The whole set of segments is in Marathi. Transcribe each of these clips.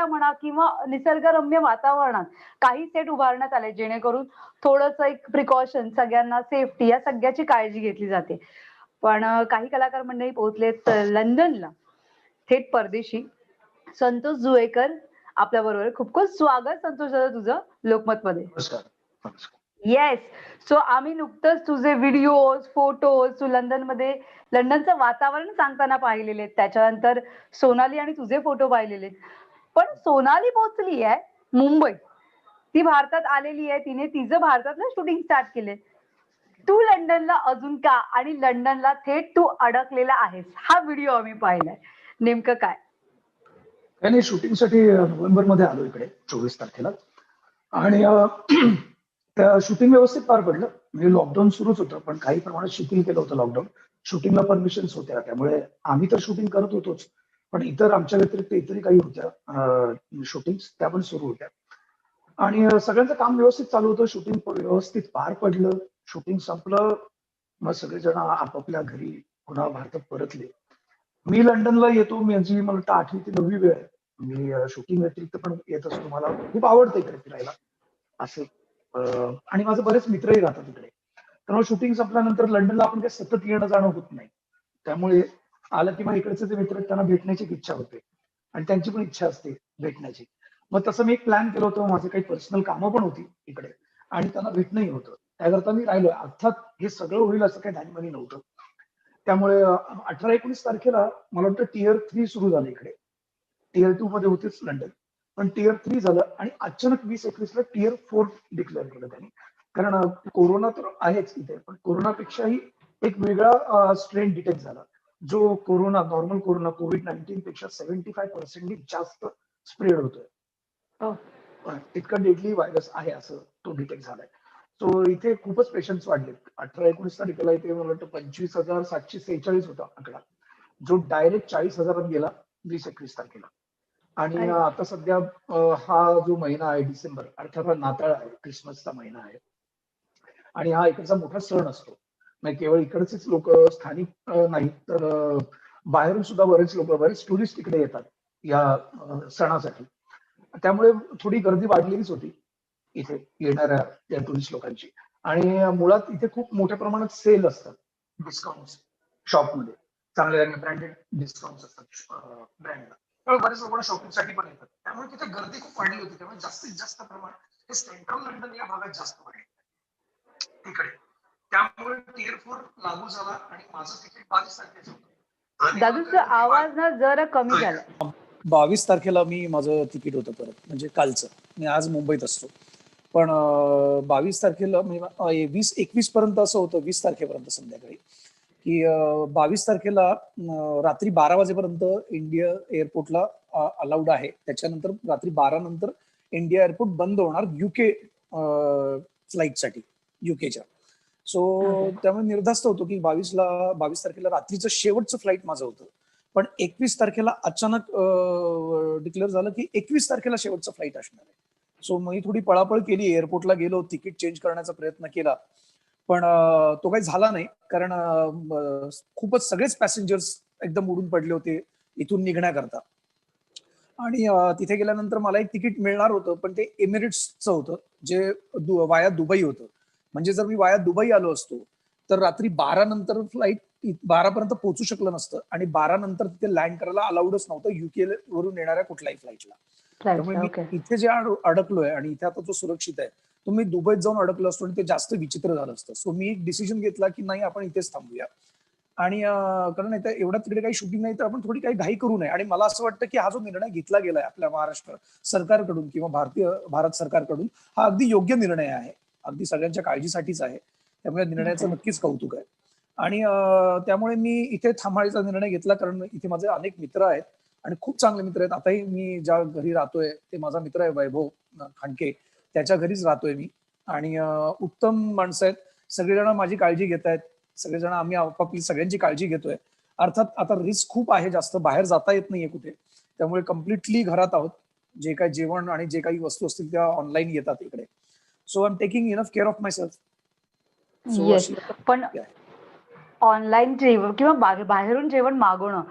वाडीला म्हणा किंवा निसर्गरम्य वातावरणात काही सेट उभारण्यात आले जेणेकरून थोडंसं एक प्रिकॉशन सगळ्यांना सेफ्टी या सगळ्याची काळजी घेतली जाते. पण काही कलाकार मंडळी पोहोचलेत लंडनला थेट परदेशी संतोष जुळेकर आपल्या बरोबर. खूप खूप स्वागत संतोष दादा तुझं लोकमत मध्ये येस सो आम्ही नुकतंच तुझे व्हिडिओज फोटोज तू लंडनमध्ये लंडनचं वातावरण सांगताना पाहिलेले त्याच्यानंतर सोनाली आणि तुझे फोटो पाहिलेले. पण सोनाली पोहोचली आहे मुंबई. ती भारतात आलेली आहे तिने तिचं भारतातलं शूटिंग स्टार्ट केले तू लंडनला अजून का आणि लंडनला थेट तू अडकलेला आहेस? हा व्हिडिओ आम्ही पाहिलाय. नेमकं काय? काही नाही शूटिंगसाठी नोव्हेंबरमध्ये आलो इकडे चोवीस तारखेला. आणि त्या शूटिंग व्यवस्थित पार पडलं. म्हणजे लॉकडाऊन सुरूच होतं पण काही प्रमाणात शिथिल केलं होतं लॉकडाऊन शूटिंगला परमिशन्स होत्या त्यामुळे आम्ही तर शूटिंग करत होतोच. पण इतर आमच्या व्यतिरिक्त इतरही काही होत्या शूटिंग त्या पण सुरू होत्या. आणि सगळ्यांचं काम व्यवस्थित चालू होतं शूटिंग व्यवस्थित पार पडलं शूटिंग संपलं मग सगळेजण आपापल्या घरी पुन्हा भारतात परतले. मी लंडनला येतो माझी मला वाटतं आठवी ते नववी वेळ आहे. मी शूटिंग व्यतिरिक्त पण येत असतो. मला खूप आवडतं इकडे फिरायला. असं आणि माझे बरेच मित्रही राहतात इकडे. त्यामुळे शूटिंग संपल्यानंतर लंडनला आपण काही सतत येणं जाणं होत नाही. त्यामुळे आलं की मग इकडचे जे मित्र त्यांना भेटण्याची इच्छा होते. आणि त्यांची पण इच्छा असते भेटण्याची. मग तसं मी एक प्लॅन केलं होतं माझे काही पर्सनल कामं पण होती इकडे. आणि त्यांना भेटणंही होतं. त्याकरता मी राहिलो अर्थात हे सगळं होईल असं काही धानीमानी नव्हतं. त्यामुळे अठरा एकोणीस तारखेला मला वाटतं टिअर थ्री सुरू झालं इकडे. टिअर टू मध्ये होतेच लंडन पण टिअर थ्री झालं आणि अचानक वीस एकवीसला टिअर फोर डिक्लेअर केलं त्यांनी. कारण कोरोना तर आहेच इथे पण कोरोनापेक्षाही एक वेगळा स्ट्रेन डिटेक्ट झाला. जो corona normal corona covid nineteen पेक्षा सेव्हन्टी फाय पर्सेंटनी जास्त स्प्रेड होतोय. हो. इतका डेडली व्हायरस आहे असं तो डिटेक्ट झालाय. सो इथे खूपच पेशंट्स वाढले अठरा एकोणीस तारखेला इथे मला वाटतं पंचवीस हजार सातशे सेहेचाळीस होता आकडा. जो डायरेक्ट चाळीस हजारात गेला वीस एकवीस तारखेला. आणि. आता सध्या हा जो महिना आहे डिसेंबर अर्थात हा नाताळ आहे क्रिसमसचा महिना आहे. आणि हा इकडचा मोठा सण असतो. नाही केवळ इकडचेच लोक स्थानिक नाही नाहीत तर बाहेरून सुद्धा बरेच लोक बरेच टुरिस्ट इकडे येतात या सणासाठी. त्यामुळे थोडी गर्दी वाढलेलीच होती इथे येणाऱ्या या टुरिस्ट लोकांची. आणि मुळात इथे खूप मोठ्या प्रमाणात सेल असतात डिस्काउंट शॉपमध्ये चांगले ब्रँडेड डिस्काउंट असतात ब्रँडला त्यामुळे बरेच लोक शॉपिंगसाठी पण येतात. त्यामुळे तिथे गर्दी खूप वाढली होती. त्यामुळे जास्तीत जास्त प्रमाण हे सेंट्रल लंडन या भागात जास्त वाढले. तिकडे त्यामुळे टिअर फोर लागू झाला आणि माझं तिकीट बावीस तारखेचं होतं. दादूचा आवाज ना जरा कमी झाला. बावीस तारखेला मी माझं तिकीट होतं परत म्हणजे कालचं. मी आज मुंबईत असतो. पण बावीस तारखेला म्हणजे वीस एकवीस पर्यंत असं होतं वीस तारखेपर्यंत संध्याकाळी. की बावीस तारखेला रात्री बारा वाजेपर्यंत इंडिया एअरपोर्टला अलाउड आहे. त्याच्यानंतर रात्री बारा नंतर इंडिया एअरपोर्ट बंद होणार युके फ्लाईटसाठी युकेच्या सो. त्यामुळे निर्धास्त होतो की बावीसला बावीस तारखेला रात्रीचं शेवटचं फ्लाईट माझं होतं. पण एकवीस तारखेला अचानक डिक्लेअर झालं की एकवीस तारखेला शेवटचं फ्लाईट असणार आहे. सो मी थोडी पळापळ केली एअरपोर्टला गेलो तिकीट चेंज करण्याचा प्रयत्न केला. पण तो काही झाला नाही. कारण खूपच सगळेच पॅसेंजर्स एकदम उडून पडले होते इथून निघण्याकरता. आणि तिथे गेल्यानंतर मला एक तिकीट मिळणार होतं पण ते एमिरेट्सचं होतं जे वाया दुबई होतं. म्हणजे जर मी वाया दुबई आलो असतो तर रात्री बारा नंतर फ्लाईट बारा पर्यंत पोहोचू शकलं नसतं. आणि बारा नंतर तिथे लँड करायला अलाउडच नव्हतं युके वरून येणाऱ्या कुठल्याही फ्लाईटला त्यामुळे मी इथे जे अड- अडकलोय आणि इथे आता तो सुरक्षित आहे तो मी दुबईत जाऊन अडकलो असतो आणि ते जास्त विचित्र झालं असतं. सो मी एक डिसिजन घेतला की नाही आपण इथेच थांबूया. आणि कारण इथे एवढा तिकडे काही शूटिंग नाही तर आपण थोडी काही घाई करू नये. आणि मला असं वाटतं की हा जो निर्णय घेतला गेलाय आपल्या महाराष्ट्र सरकारकडून किंवा भारतीय भारत सरकारकडून हा अगदी योग्य निर्णय आहे. अगदी सगळ्यांच्या काळजीसाठीच आहे. त्यामुळे निर्णयाचं. नक्कीच कौतुक आहे. आणि त्यामुळे मी इथे थांबायचा निर्णय घेतला कारण इथे माझे अनेक मित्र आहेत आणि खूप चांगले मित्र आहेत. आताही मी ज्या घरी राहतोय ते माझा मित्र आहे वैभव खांडके त्याच्या घरीच राहतोय मी. आणि उत्तम माणसं आहेत. सगळेजण माझी काळजी घेत आहेत. सगळेजण आम्ही आपापली सगळ्यांची काळजी घेतोय. अर्थात आता रिस्क खूप आहे जास्त. बाहेर जाता येत नाहीये कुठे. त्यामुळे कम्प्लिटली घरात आहोत. जे काही जेवण आणि जे काही वस्तू असतील त्या ऑनलाईन येतात इकडे. So I am taking enough care of myself. पण ऑनलाईन जेवण किंवा बाहेरून जेवण मागवणं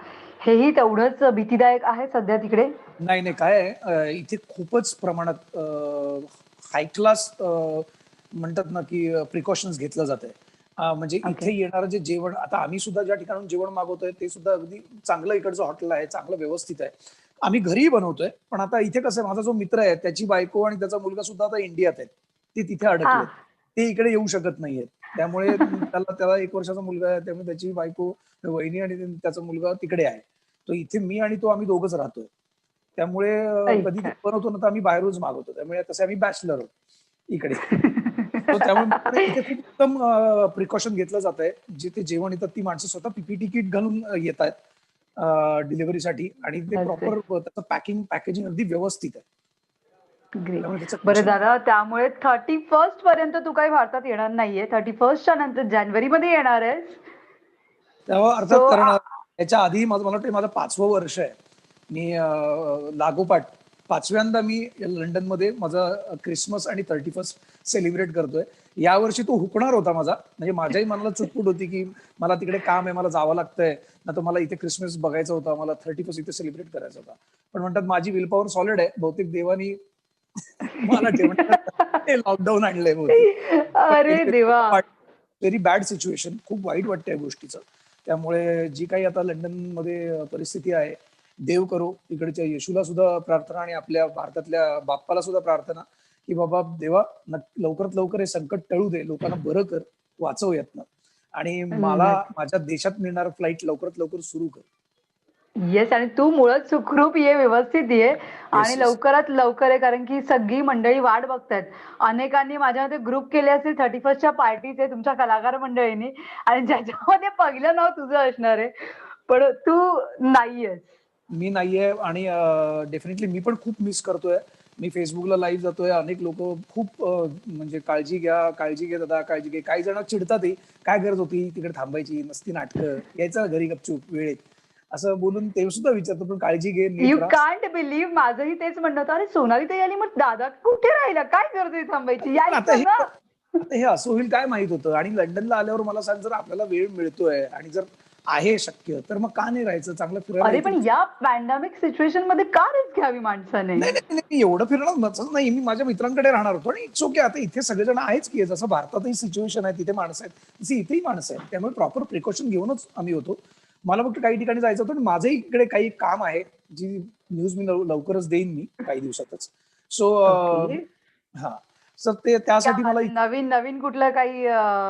हेही तेवढंच भीतीदायक आहे सध्या तिकडे? नाही नाही. काय आहे, इथे खूपच प्रमाणात हाय क्लास म्हणतात ना की प्रिकॉशन्स घेतलं जात आहे. म्हणजे. इथे येणारं जे जेवण आता आम्ही सुद्धा ज्या ठिकाणून जेवण मागवतोय ते सुद्धा अगदी चांगलं इकडचं हॉटेल आहे चांगलं व्यवस्थित आहे. आम्ही घरीही बनवतोय पण आता इथे कसं आहे माझा जो मित्र आहे त्याची बायको आणि त्याचा मुलगा सुद्धा आता इंडियात आहेत. ते तिथे अडकले ते इकडे येऊ शकत नाहीयेत. त्यामुळे त्याला त्याला एक वर्षाचा मुलगा आहे. त्यामुळे त्याची बायको वहिनी आणि त्याचा मुलगा तिकडे आहे. तो इथे मी आणि तो आम्ही दोघच राहतोय. त्यामुळे. कधी बनवतो ना तर आम्ही बाहेरूनच मागवतो. त्यामुळे तसे आम्ही बॅचलर आहोत इकडे. त्यामुळे इथे खूप उत्तम प्रिकॉशन घेतलं जात आहे. जिथे जेवण येतात ती माणसं स्वतः पीपीटी किट घालून येत आहेत डिलिव्हरीसाठी आणि ते. प्रॉपर त्याचं पॅकिंग पॅकेजिंग अगदी व्यवस्थित आहे. ग्रेट बरं दादा त्यामुळे थर्टी फर्स्ट पर्यंत तू काही भारतात येणार नाहीये. थर्टी फर्स्टच्या नंतर जानेवारी मध्ये येणार आहेस. तेव्हा अर्थात So, कारण आ- याच्या आधी माझं मला वाटतं माझं पाचवं वर्ष आहे. मी लागोपाठ पाचव्यांदा मी लंडनमध्ये माझा क्रिसमस आणि थर्टी फर्स्ट सेलिब्रेट करतोय यावर्षी तो हुकणार होता माझा. म्हणजे माझ्याही मनाला चुटपुट होती की मला तिकडे काम आहे मला जावं लागतंय. ना तर मला इथे क्रिसमस बघायचा होता मला थर्टी फर्स्ट इथे सेलिब्रेट करायचा होता. पण म्हणतात माझी विल पॉवर सॉलिड आहे. बहुतेक देवानी मला ठेवण्यात लॉकडाऊन आणलंय अरे देवा. व्हेरी बॅड सिच्युएशन खूप वाईट वाटतं या गोष्टीचं. त्यामुळे जी काही आता लंडनमध्ये परिस्थिती आहे देव करो इकडच्या येशूला सुद्धा प्रार्थना आणि आपल्या भारतातल्या बाप्पाला सुद्धा प्रार्थना की बाबा देवा लवकरात लवकर हे संकट टळू दे लोकांना बरं कर वाचव यातनं. आणि मला माझ्या देशात मिळणार फ्लाईट लवकरात लवकर सुरू कर. येस आणि तू मुळात सुखरूप ये व्यवस्थित ये. आणि. लवकरात लवकर आहे कारण की सगळी मंडळी वाट बघतायत. अनेकांनी माझ्यामध्ये ग्रुप केले असतील थर्टी फर्स्टच्या पार्टीचे तुमच्या कलाकार मंडळींनी. आणि ज्याच्यामध्ये पहिलं नाव तुझं असणार आहे. पण तू नाहीयेस. मी नाहीये आणि डेफिनेटली मी पण खूप मिस करतोय. मी फेसबुकला लाईव्ह जातोय. अनेक लोक खूप म्हणजे काळजी घ्या काळजी घे दादा काळजी घे. काही जण चिडतातही. काय गरज होती? तिकडे थांबायची नसती नाटकं. यायचं घरी गपचूप वेळेत. असं बोलून ते सुद्धा विचारतो पण काळजी घे यू. कांट बिलीव्ह माझंही तेच म्हणणं होतं. अरे सोनाली ताई आली. मग दादा कुठे राहिला? काय करते थांबायची? आता हे असं होईल काय माहीत होतं? आणि लंडनला आल्यावर मला सांग जर आपल्याला वेळ मिळतोय आणि जर आहे शक्य तर मग का नाही राहायचं? चांगलं फिरायला पण या पॅन्डेमिक सिच्युएशनमध्ये का रिस्क घ्यावी माणसाने? नाही एवढं फिरणार नाही. मी माझ्या मित्रांकडे राहणार होतो आणि इट्स ओके आता इथे सगळेजण आहेच की जसं भारतातही सिच्युएशन आहे तिथे माणसं आहेत. तशी इथेही माणसं आहेत. त्यामुळे प्रॉपर प्रिकॉशन घेऊनच आम्ही होतो. मला फक्त काही ठिकाणी जायचं होतं माझंही इकडे काही काम आहे जी न्यूज मी लव- लवकरच देईन मी काही दिवसातच. सो. हा. सर ते त्यासाठी मला नवीन नवीन कुठलं काही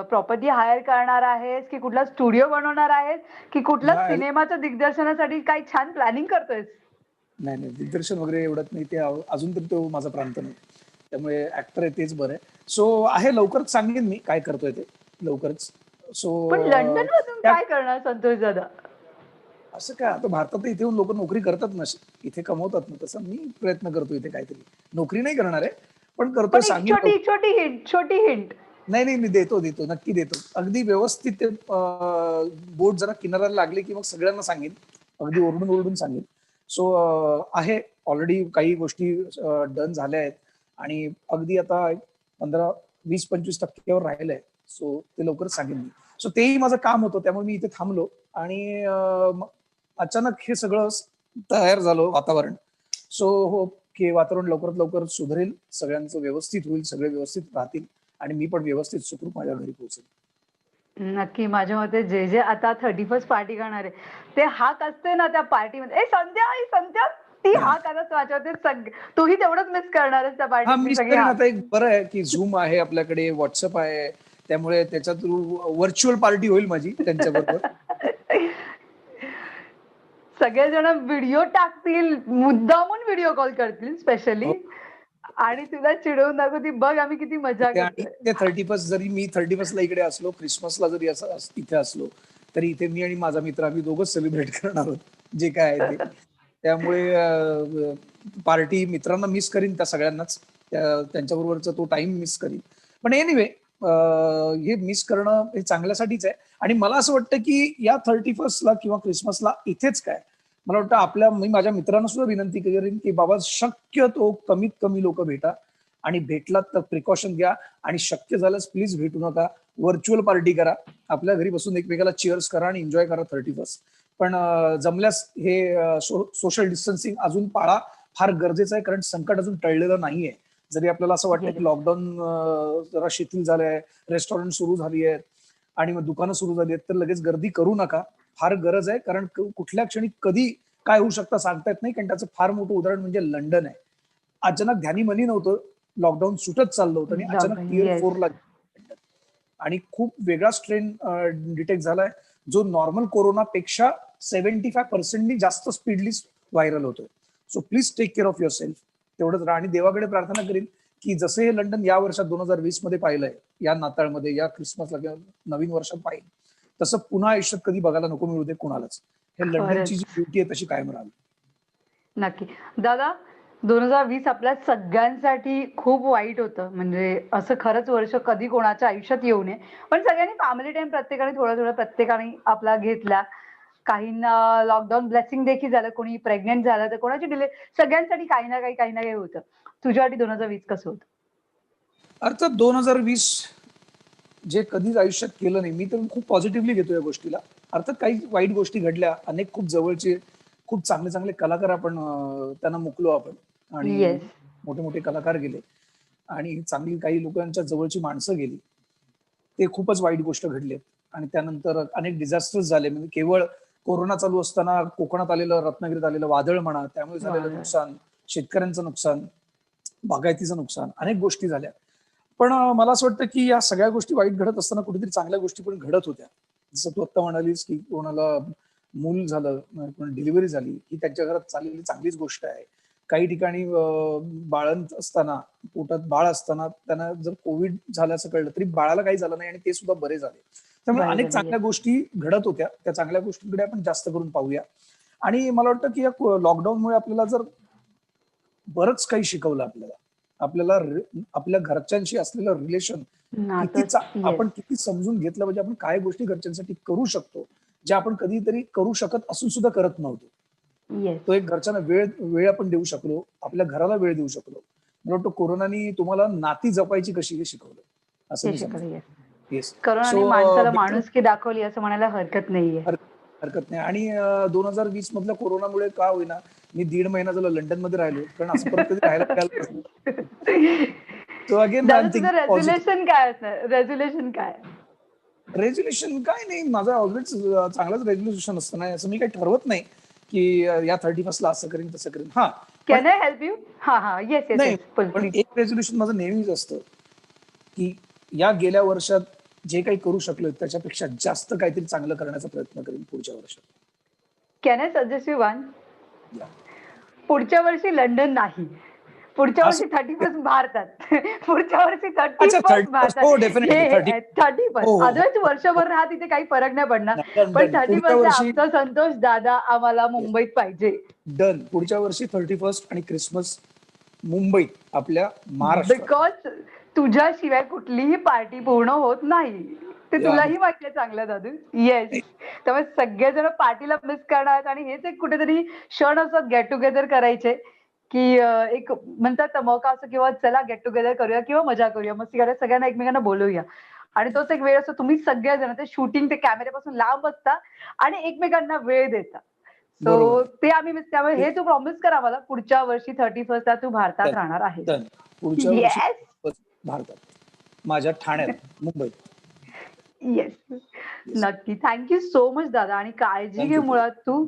प्रॉपर्टी हायर करणार आहेस की कुठला स्टुडिओ बनवणार आहेस की कुठल्या. सिनेमाच्या दिग्दर्शनासाठी काही छान प्लॅनिंग करतोयस? नाही नाही. दिग्दर्शन वगैरे एवढत नाही. ते अजून तरी तो माझा प्रांत नाही. त्यामुळे ऍक्टर आहे तेच बरं आहे. सो आहे लवकरच सांगेन मी काय करतोय ते. लवकरच. सो लंडन काय करणार संतोष दादा? असं काय? आता भारतात इथे येऊन लोक नोकरी करतात ना इथे कमवतात ना तसं मी प्रयत्न करतो इथे काहीतरी. नोकरी नाही करणार आहे पण सांगेन. छोटी छोटी हिंट छोटी हिंट नाही नाही मी देतो देतो नक्की देतो. अगदी व्यवस्थित ते बोट जरा किनाऱ्याला लागले की मग सगळ्यांना सांगेन. अगदी ओरडून ओरडून सांगेन. सो आहे ऑलरेडी काही गोष्टी डन झाल्या आहेत. आणि अगदी आता पंधरा वीस पंचवीस टक्क्यावर राहिलंय. सो ते लवकरच सांगेन मी. सो तेही माझं काम होतं त्यामुळे मी इथे थांबलो आणि अचानक हे सगळं तयार झालं वातावरण. सो हो की वातावरण लवकरात लवकर सुधरेल सगळ्यांचं व्यवस्थित होईल सगळे व्यवस्थित राहतील आणि मी पण व्यवस्थित सुखरूप माझ्या घरी पोहोचेल. नक्की माझ्या मते जे जे आता थर्टी फर्स्ट पार्टी करणार आहे ते हाक असते ना त्या पार्टीमध्ये ए संध्या संध्या ती हाक आता माझ्या मते सग- तूही तेवढंच मिस करणार त्या पार्टी बरं आहे की झूम आहे आपल्याकडे व्हॉट्सअप आहे त्यामुळे त्याच्या थ्रू व्हर्च्युअल पार्टी होईल माझी त्यांच्याबरोबर. सगळेजण व्हिडिओ टाकतील मुद्दामून व्हिडिओ कॉल करतील स्पेशली हो. आणि तुला चिडवून दाखवतील बघ आम्ही किती मजा ते आणि करतोय. ते थर्टी फर्स्ट जरी मी थर्टी फर्स्टला इकडे असलो क्रिसमसला जरी असं इथे असलो तरी इथे मी आणि माझा मित्र आम्ही दोघंच सेलिब्रेट करणार आहोत जे काय आहे ते. त्यामुळे पार्टी मित्रांना मिस करीन त्या सगळ्यांनाच. त्या- त्यांच्याबरोबरचा तो टाइम मिस करीन. पण एनिवे हे मिस करणं हे चांगल्यासाठीच आहे. आणि मला असं वाटतं की या थर्टी फर्स्टला किंवा क्रिसमसला इथेच काय मला वाटतं आपल्या मी माझ्या मित्रांना सुद्धा विनंती करेन की बाबा शक्यतो कमीत कमी लोक भेटा आणि भेटलात तर प्रिकॉशन घ्या आणि शक्य झाल्यास प्लीज भेटू नका. व्हर्च्युअल पार्टी करा. आपल्या घरी बसून एकमेकाला चिअर्स करा आणि एन्जॉय करा थर्टी फर्स्ट पण जमल्यास हे सोशल डिस्टन्सिंग अजून पाळा. फार गरजेचं आहे कारण संकट अजून टळलेलं नाहीये. जरी आपल्याला असं वाटतं की. लॉकडाऊन जरा शिथिल झालंय रेस्टॉरंट सुरू झाली आहेत आणि मग दुकानं सुरू झाली आहेत तर लगेच गर्दी करू नका फार गरज आहे कारण कुठल्या क्षणी कधी काय होऊ शकतं सांगता येत नाही कारण त्याचं फार मोठं उदाहरण म्हणजे लंडन आहे अचानक ध्यानी मनी नव्हतं लॉकडाऊन सुटत चाललं होतं आणि अचानक टिअर yes. फोरला आणि खूप वेगळा स्ट्रेन डिटेक्ट झालाय जो नॉर्मल कोरोनापेक्षा सेव्हन्टी फाय पर्सेंटनी जास्त स्पीडली व्हायरल होतोय so please take care of yourself तेवढंच राहा. आणि देवाकडे प्रार्थना करीन की जसं हे लंडन या वर्षात दोन हजार वीसमध्ये पाहिलंय या नाताळमध्ये या क्रिसमसला किंवा नवीन वर्षात पाहिजे तसं पुन्हा आयुष्यात कधी बघायला नको मिळू दे कुणालाच. हे लंडनची जी ब्युटी आहे तशी कायम राहिली नक्की. दादा दोन हजार वीस आपल्या सगळ्यांसाठी खूप वाईट होतं. म्हणजे असं खरंच वर्ष कधी कोणाच्या आयुष्यात येऊ नये. पण सगळ्यांनी फॅमिली टाइम प्रत्येकाने थोडं थोडं प्रत्येकाने आपला घेतला. काहींना लॉकडाऊन ब्लेसिंग देखील झालं कोणी प्रेग्नेंट झालं तर कोणाची डिले सगळ्यांसाठी काही ना काही काही ना काही होतं. तुझ्यासाठी दोन हजार वीस कसं होतं? अर्थात दोन हजार वीस जे कधीच आयुष्यात केलं नाही मी तर खूप पॉझिटिव्हली घेतो या गोष्टीला. अर्थात काही वाईट गोष्टी घडल्या अनेक खूप जवळचे खूप चांगले चांगले कलाकार आपण त्यांना मुकलो आपण. आणि मोठे मोठे कलाकार गेले. आणि चांगली काही लोकांच्या जवळची माणसं गेली. ते खूपच वाईट गोष्ट घडली. आणि त्यानंतर अनेक डिझास्टर्स झाले. म्हणजे केवळ कोरोना चालू असताना कोकणात आलेलं रत्नागिरीत आलेलं वादळ म्हणा त्यामुळे झालेलं. नुकसान शेतकऱ्यांचं नुकसान बागायतीचं नुकसान अनेक गोष्टी झाल्या. पण मला असं वाटतं की या सगळ्या गोष्टी वाईट घडत असताना कुठेतरी चांगल्या गोष्टी पण घडत होत्या. जसं तू आता म्हणालीस की कोणाला मूल झालं डिलिव्हरी झाली ही त्यांच्या घरात चाललेली चांगलीच गोष्ट आहे. काही ठिकाणी बाळंत असताना पोटात बाळ असताना त्यांना जर कोविड झाल्याचं कळलं तरी बाळाला काही झालं नाही आणि ते सुद्धा बरे झाले. त्यामुळे अनेक. चांगल्या गोष्टी घडत होत्या. त्या चांगल्या गोष्टींकडे आपण जास्त करून पाहूया. आणि मला वाटतं की या लॉकडाऊनमुळे आपल्याला जर बरंच काही शिकवलं आपल्याला आपल्याला आपल्या घरच्यांशी असलेलं रिलेशन किती. आपण किती समजून घेतलं म्हणजे आपण काय गोष्टी घरच्यांसाठी करू शकतो ज्या आपण कधीतरी करू शकत असून सुद्धा करत नव्हतो. तो एक घरच्यांना वेळ वेळ आपण देऊ शकलो आपल्या घराला वेळ देऊ शकलो. मला वाटतं कोरोनानी तुम्हाला नाती जपायची कशी हे शिकवलं असं करोनाने माणसाला uh, माणुसकी दाखवली असं म्हणायला हरकत नाहीये. हरकत नाही. आणि दोन हजार वीस मधल्या कोरोनामुळे का होईना मी दीड महिना झाला लंडनमध्ये राहिलो. कारण असं परत कधी राहायला काय असणार? रेझोल्युशन काय? रेझोल्युशन काय नाही. माझं ऑलवेज चांगलंच रेझोल्युशन असतं. नाही असं मी काही ठरवत नाही की या थर्टी फर्स्टला असं करीन तसं करीन. हा. कॅन आय हेल्प यू हा हा. येस येस येस पण एक रेझोल्युशन माझं नेहमीच असतं की या गेल्या वर्षात जे काही करू शकलो त्याच्यापेक्षा जास्त काहीतरी चांगलं करण्याचा प्रयत्न करेन पुढच्या वर्षात. Can I suggest you one. पुढच्या वर्षी लंडन नाही. पुढच्या वर्षी थर्टी फर्स्ट भारतात. पुढच्या वर्षी थर्टी फर्स्ट 31st, हो, definitely, 30 थर्टी हो, फर्स्ट हो. अदरवाईज वर्षभर राहा तिथे काही फरक नाही पडणार. पण. थर्टी फर्स्ट आमचा संतोष दादा आम्हाला मुंबईत पाहिजे. डन पुढच्या वर्षी थर्टी फर्स्ट आणि क्रिसमस मुंबईत आपल्या महाराष्ट्रात. बिकॉज तुझ्याशिवाय कुठलीही पार्टी पूर्ण होत नाही. ते. तुलाही माहिती आहे चांगलं दादू. येस त्यामुळे सगळेजण पार्टीला मिस करणार आणि हेच एक कुठेतरी क्षण असतात गेट टुगेदर करायचे. की एक म्हणतात मौका असं किंवा चला गेट टुगेदर करूया किंवा मजा करूया. मस्ती करूया. सगळ्यांना एकमेकांना बोलवूया. आणि तोच एक वेळ असतो. तुम्ही सगळेजण ते शूटिंग ते कॅमेऱ्यापासून लांब असता आणि एकमेकांना वेळ देता. सो. ते आम्ही मिस त्यामुळे हे तू प्रॉमिस कर आम्हाला पुढच्या वर्षी थर्टी फर्स्टला तू भारतात. राहणार आहे येस भारतात. माझ्या ठाण्यात मुंबईत. येस नक्की. थँक्यू सो मच दादा. आणि काळजी घे. मुळात तू. हो,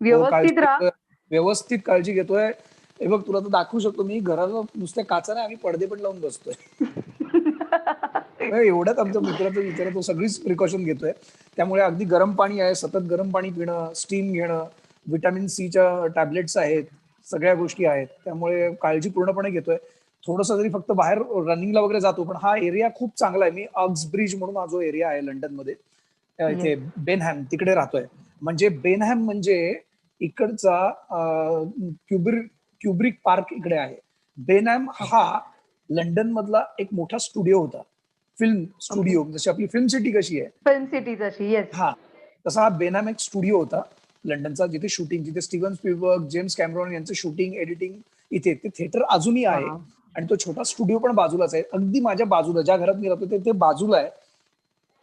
व्यवस्थित राहा. व्यवस्थित काळजी घेतोय. हे बघ तुला तर दाखवू शकतो मी. घराला नुसत्या काचा नाही आम्ही पडदे पण लावून बसतोय. एवढ्यात आमच्या मित्राचं विचार तो सगळीच प्रिकॉशन घेतोय. त्यामुळे अगदी गरम पाणी आहे सतत गरम पाणी पिणं स्टीम घेणं व्हिटॅमिन सीच्या टॅबलेट्स आहेत सगळ्या गोष्टी आहेत. त्यामुळे काळजी पूर्णपणे घेतोय. थोडंसं जरी फक्त बाहेर रनिंगला वगैरे जातो पण हा एरिया खूप चांगला आहे. मी अग्स ब्रिज म्हणून हा जो एरिया आहे लंडनमध्ये इथे बेनहॅम तिकडे राहतोय. म्हणजे बेनहॅम म्हणजे इकडचा क्युब्रि क्युब्रिक पार्क इकडे आहे. बेनहॅम हा लंडन मधला एक मोठा स्टुडिओ होता. फिल्म स्टुडिओ जशी आपली फिल्म सिटी कशी आहे. फिल्म सिटी येस हा. तसा हा बेनहॅम एक स्टुडिओ होता लंडनचा जिथे शूटिंग जिथे स्टीव्हन स्पीलबर्ग जेम्स कॅमरॉन यांचं शूटिंग एडिटिंग इथे ते थिएटर अजूनही आहे. आणि तो छोटा स्टुडिओ पण बाजूलाच आहे. अगदी माझ्या बाजूला ज्या घरात मी राहतो ते- ते बाजूला आहे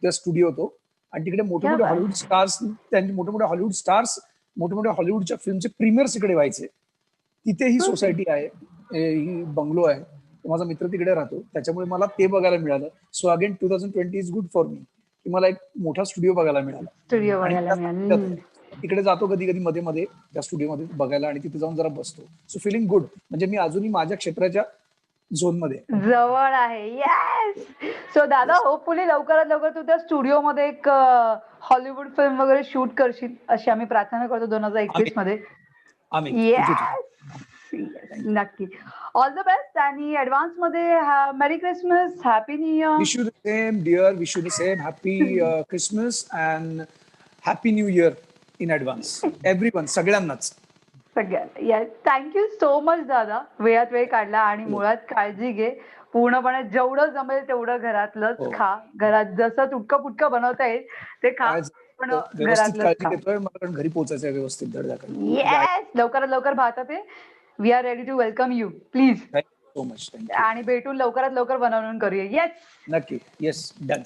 त्या स्टुडिओ तो. आणि तिकडे मोठे मोठे. हॉलिवूड स्टार्स त्यांचे मोठे मोठे हॉलिवूड स्टार्स मोठे मोठे हॉलिवूडच्या फिल्मचे प्रीमियर्स इकडे व्हायचे. तिथे ही. सोसायटी आहे. ही बंगलो आहे. माझा मित्र तिकडे राहतो. त्याच्यामुळे मला ते बघायला मिळालं. So again two thousand twenty is good for me की मला एक मोठा स्टुडिओ बघायला मिळाला. स्टुडिओ बघायला. तिकडे जातो कधी कधी मध्ये मध्ये त्या स्टुडिओमध्ये बघायला आणि तिथे जाऊन जरा बसतो. सो फिलिंग गुड म्हणजे मी अजूनही माझ्या क्षेत्राच्या झोनमध्ये. जवळ आहे. येस सो दादा होपफुली लवकरात लवकर तू त्या स्टुडिओ मध्ये एक हॉलिवूड फिल्म वगैरे शूट करशील अशी आम्ही प्रार्थना करतो दोन हजार एकवीसमध्ये. नक्की. ऑल द बेस्ट आणि ऍडव्हान्समध्ये merry Christmas happy new year wish you the same dear wish you the same happy Christmas and happy new year in advance every one सगळ्यांनाच. सगळ्यांना. येस थँक्यू सो मच दादा. वेळात वेळ काढला आणि हो. मुळात काळजी घे. पूर्णपणे जेवढं जमेल तेवढं घरातलंच हो. खा. घरात जसं तुटकं पुटकं बनवता येईल ते खा. पण कारण घरी पोहोचायचं व्यवस्थित येस लवकरात लवकर भारतात we are ready to welcome you please so much आणि भेटून लवकरात लवकर बनवून करूया. येस नक्की. Yes done